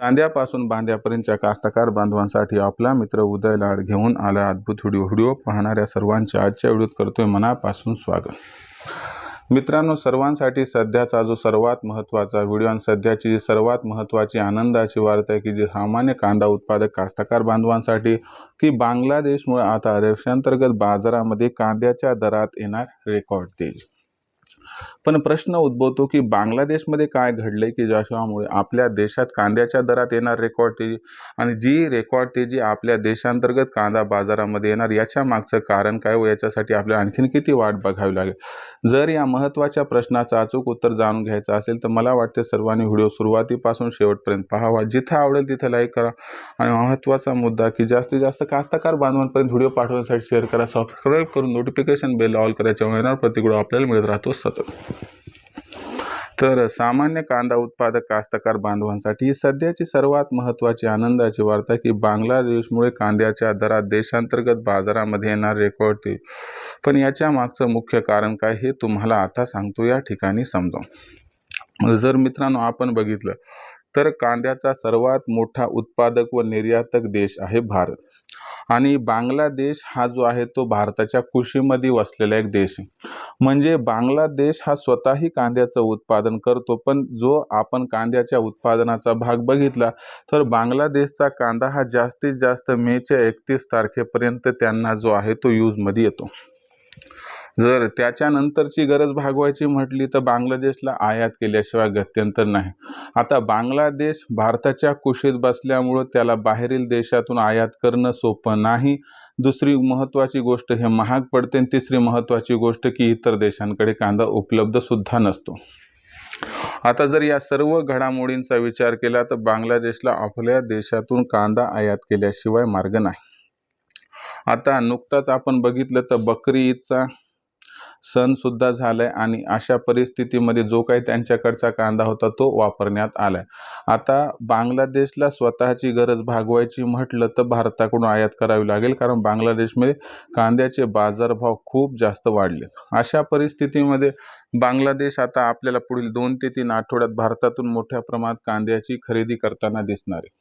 कांद्यापासून बांध्यापर्यंतच्या कास्तकार बांधवांसाठी आपला मित्र उदय लाड घेऊन आला अद्भुत व्हिडिओ. व्हिडिओ पाहणाऱ्या सर्वांचे आजच्या व्हिडिओत करतोय मनापासून स्वागत. मित्रांनो सर्वांसाठी सध्याचा जो सर्वात महत्त्वाचा व्हिडिओ आणि सध्याची जी सर्वात महत्त्वाची आनंदाची वार्ता आहे की जी सामान्य कांदा उत्पादक कास्तकार बांधवांसाठी की बांगलादेशमुळे आता देशांतर्गत बाजारामध्ये कांद्याच्या दरात येणार रेकॉर्ड देईल पण प्रश्न उद्भवतो की बांगलादेशमध्ये काय घडले की ज्यामुळे आपल्या देशात कांद्याच्या दरात येणार रेकॉर्ड तेजी आणि जी रेकॉर्ड तेजी आपल्या देशांतर्गत कांदा बाजारामध्ये येणार याच्या मागचं कारण काय व याच्यासाठी आपल्याला आणखीन किती वाट बघावी लागेल? जर या महत्त्वाच्या प्रश्नाचं अचूक उत्तर जाणून घ्यायचं असेल तर मला वाटते सर्वांनी व्हिडिओ सुरुवातीपासून शेवटपर्यंत पाहावा. जिथं आवडेल तिथं लाईक करा. आणि महत्त्वाचा मुद्दा की जास्तीत जास्त कास्तकार बांधवांपर्यंत व्हिडिओ पाठवण्यासाठी शेअर करा. सबस्क्राईब करून नोटिफिकेशन बेल ऑल करायच्या येणार प्रतिकडून आपल्याला मिळत राहतो. होतं. तर सामान्य कांदा उत्पादक कास्तकार बांधवांसाठी सध्याची सर्वात महत्त्वाची आनंदाची वार्ता की बांगलादेशमुळे कांद्याच्या दरात देशांतर्गत बाजारामध्ये येणार रेकॉर्ड ते. पण याच्या मागचं मुख्य कारण काय हे तुम्हाला आता सांगतो या ठिकाणी समजावून. जर मित्रांनो आपण बघितलं तर कांद्याचा सर्वात मोठा उत्पादक व निर्यातक देश आहे भारत. आणि बांगलादेश हा जो आहे तो भारताच्या कुशीमध्ये वसलेला एक देश आहे. म्हणजे बांगलादेश हा स्वतःही कांद्याचं उत्पादन करतो पण जो आपण कांद्याच्या उत्पादनाचा भाग बघितला तर बांगलादेशचा कांदा हा जास्तीत जास्त मेच्या एकतीस तारखेपर्यंत त्यांना जो आहे तो यूजमध्ये येतो. जर त्याच्यानंतरची गरज भागवायची म्हटली तर बांगलादेशला आयात केल्याशिवाय गत्यंतर नाही. आता बांगलादेश भारताच्या कुशीत बसल्यामुळं त्याला बाहेरील देशातून आयात करणं सोपं नाही. दुसरी महत्त्वाची गोष्ट हे महाग पडते आणि तिसरी महत्त्वाची गोष्ट की इतर देशांकडे कांदा उपलब्ध सुद्धा नसतो. आता जर या सर्व घडामोडींचा विचार केला तर बांगलादेशला आपल्या देशातून कांदा आयात केल्याशिवाय मार्ग नाही. आता नुकताच आपण बघितलं तर बकरी ईदचा सणसुद्धा झाला आहे आणि अशा परिस्थितीमध्ये जो काही त्यांच्याकडचा कांदा होता तो वापरण्यात आलाय. आता बांगलादेशला स्वतःची गरज भागवायची म्हटलं तर भारताकडून आयात करावी लागेल कारण बांगलादेशमध्ये कांद्याचे बाजारभाव खूप जास्त वाढले. अशा परिस्थितीमध्ये बांगलादेश आता आपल्याला पुढील दोन ते तीन आठवड्यात भारतातून मोठ्या प्रमाणात कांद्याची खरेदी करताना दिसणार आहे.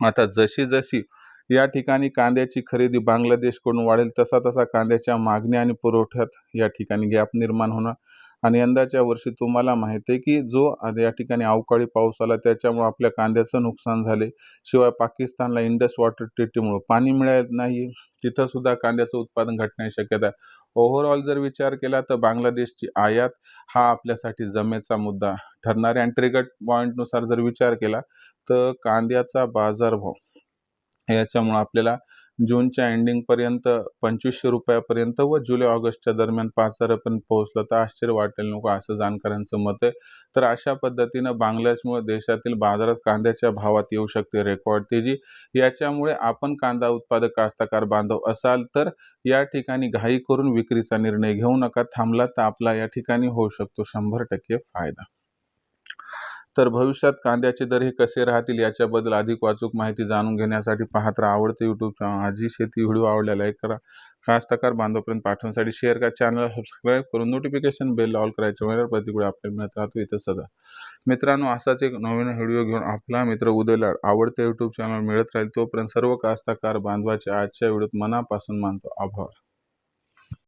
आता जशी जशी या ठिकाणी कांद्याची खरेदी बांगलादेशकडून वाढेल. तसा तसा कांद्याच्या मागणी आणि पुरवठ्यात या ठिकाणी गॅप निर्माण होणार. आणि यंदाच्या वर्षी तुम्हाला माहीत आहे की जो या ठिकाणी अवकाळी पाऊस आला त्याच्यामुळे आपल्या कांद्याचं नुकसान झाले. शिवाय पाकिस्तानला इंडस वॉटर ट्रीटीमुळे पाणी मिळत नाही. तिथं सुद्धा कांद्याचं उत्पादन घटण्याची शक्यता आहे. ओव्हरऑल जर विचार केला तर बांगलादेशची आयात हा आपल्यासाठी जमेचा मुद्दा ठरणार आहे. आणि ट्रिगट पॉईंटनुसार जर विचार केला तर कांद्याचा बाजारभाव याच्यामुळं आपल्याला जूनच्या एंडिंगपर्यंत पंचवीसशे रुपयापर्यंत व जुलै ऑगस्टच्या दरम्यान पाच हजारापर्यंत पोहोचलं तर आश्चर्य वाटेल नको असं जाणकारांचं मत आहे. तर अशा पद्धतीनं बांगलादेशमुळे देशातील बाजारात कांद्याच्या भावात येऊ शकते रेकॉर्ड तेजी. याच्यामुळे आपण कांदा उत्पादक कास्तकार बांधव असाल तर या ठिकाणी घाई करून विक्रीचा निर्णय घेऊ नका. थांबला तर आपला या ठिकाणी होऊ शकतो शंभर टक्के फायदा. तर भविष्यात कांद्याचे दर हे कसे राहतील याच्याबद्दल अधिक वाचूक माहिती जाणून घेण्यासाठी पाहत राहा. आवडते यूट्यूब चॅनल आजी शेती व्हिडिओ आवडला लाईक करा. खास तकार बांधवपर्यंत पाठवण्यासाठी शेअर करा. चॅनल सबस्क्राईब करून नोटिफिकेशन बेल ऑल करायचं वेळेवर प्रतिकडे आपल्याला मिळत राहतो इथं सदा मित्रांनो असाच एक नवीन व्हिडिओ घेऊन आपला मित्र उदयलाड आवडते यूट्यूब चॅनल मिळत राहील तोपर्यंत सर्व कास्तकार बांधवाच्या आजच्या व्हिडिओत मनापासून मानतो. आभार.